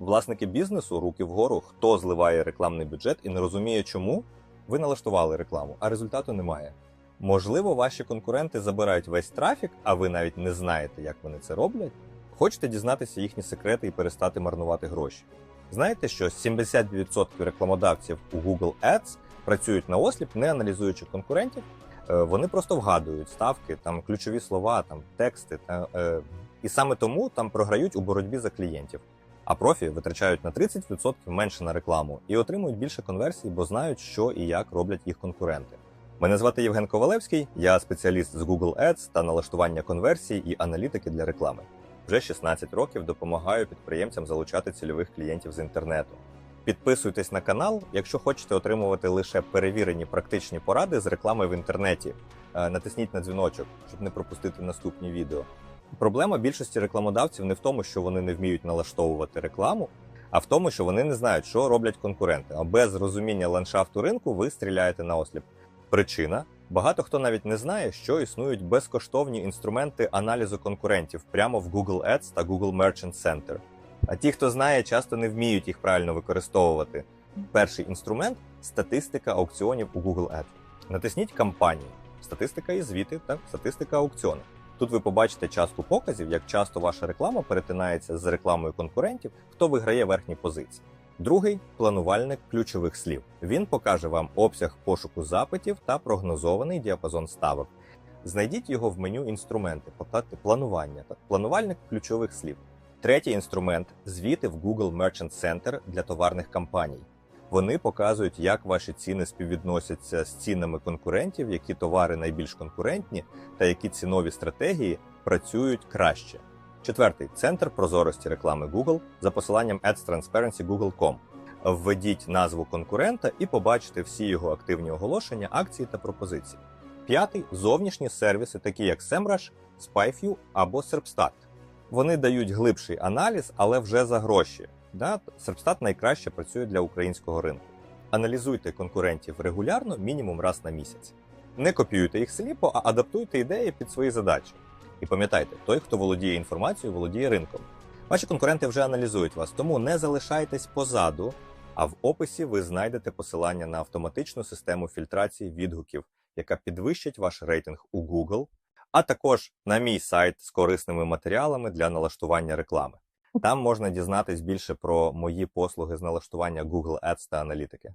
Власники бізнесу руки вгору, хто зливає рекламний бюджет і не розуміє, чому ви налаштували рекламу, а результату немає. Можливо, ваші конкуренти забирають весь трафік, а ви навіть не знаєте, як вони це роблять. Хочете дізнатися їхні секрети і перестати марнувати гроші? Знаєте, що 79% рекламодавців у Google Ads працюють на осліп, не аналізуючи конкурентів. Е, Вони просто вгадують ставки, там ключові слова, там тексти, та, е, і саме тому там програють у боротьбі за клієнтів. А профі витрачають на 30% менше на рекламу і отримують більше конверсій, бо знають, що і як роблять їх конкуренти. Мене звати Євген Ковалевський, я спеціаліст з Google Ads та налаштування конверсій і аналітики для реклами. Вже 16 років допомагаю підприємцям залучати цільових клієнтів з інтернету. Підписуйтесь на канал, якщо хочете отримувати лише перевірені практичні поради з реклами в інтернеті. Е, Натисніть на дзвіночок, щоб не пропустити наступні відео. Проблема більшості рекламодавців не в тому, що вони не вміють налаштовувати рекламу, а в тому, що вони не знають, що роблять конкуренти. А без розуміння ландшафту ринку ви стріляєте на осліп. Причина багато хто навіть не знає, що існують безкоштовні інструменти аналізу конкурентів прямо в Google Ads та Google Merchant Center. А ті, хто знає, часто не вміють їх правильно використовувати. Перший інструмент статистика аукціонів у Google Ads. Натисніть кампанії, статистика і звіти та статистика аукціонів. Тут ви побачите частку показів, як часто ваша реклама перетинається з рекламою конкурентів, хто виграє верхні позиції. Другий планувальник ключових слів. Він покаже вам обсяг пошуку запитів та прогнозований діапазон ставок. Знайдіть його в меню інструменти, поставте планування та планувальник ключових слів. Третій інструмент звіти в Google Merchant Center для товарних кампаній. Вони показують, як ваші ціни співвідносяться з цінами конкурентів, які товари найбільш конкурентні та які цінові стратегії працюють краще. Четвертий центр прозорості реклами Google за посиланням Ads Google.com. Введіть назву конкурента і побачите всі його активні оголошення, акції та пропозиції. П'ятий зовнішні сервіси, такі як SEMrush, SpyView або Serpstat. Вони дають глибший аналіз, але вже за гроші. Да? Serpstat найкраще працює для українського ринку. Аналізуйте конкурентів регулярно, мінімум раз на місяць. Не копіюйте їх сліпо, а адаптуйте ідеї під свої задачі. І пам'ятайте, той, хто володіє інформацією, володіє ринком. Ваші конкуренти вже аналізують вас, тому не залишайтесь позаду. А в описі ви знайдете посилання на автоматичну систему фільтрації відгуків, яка підвищить ваш рейтинг у Google, а також на мій сайт з корисними матеріалами для налаштування реклами. Там можна дізнатись більше про мої послуги з налаштування Google Ads та аналітики.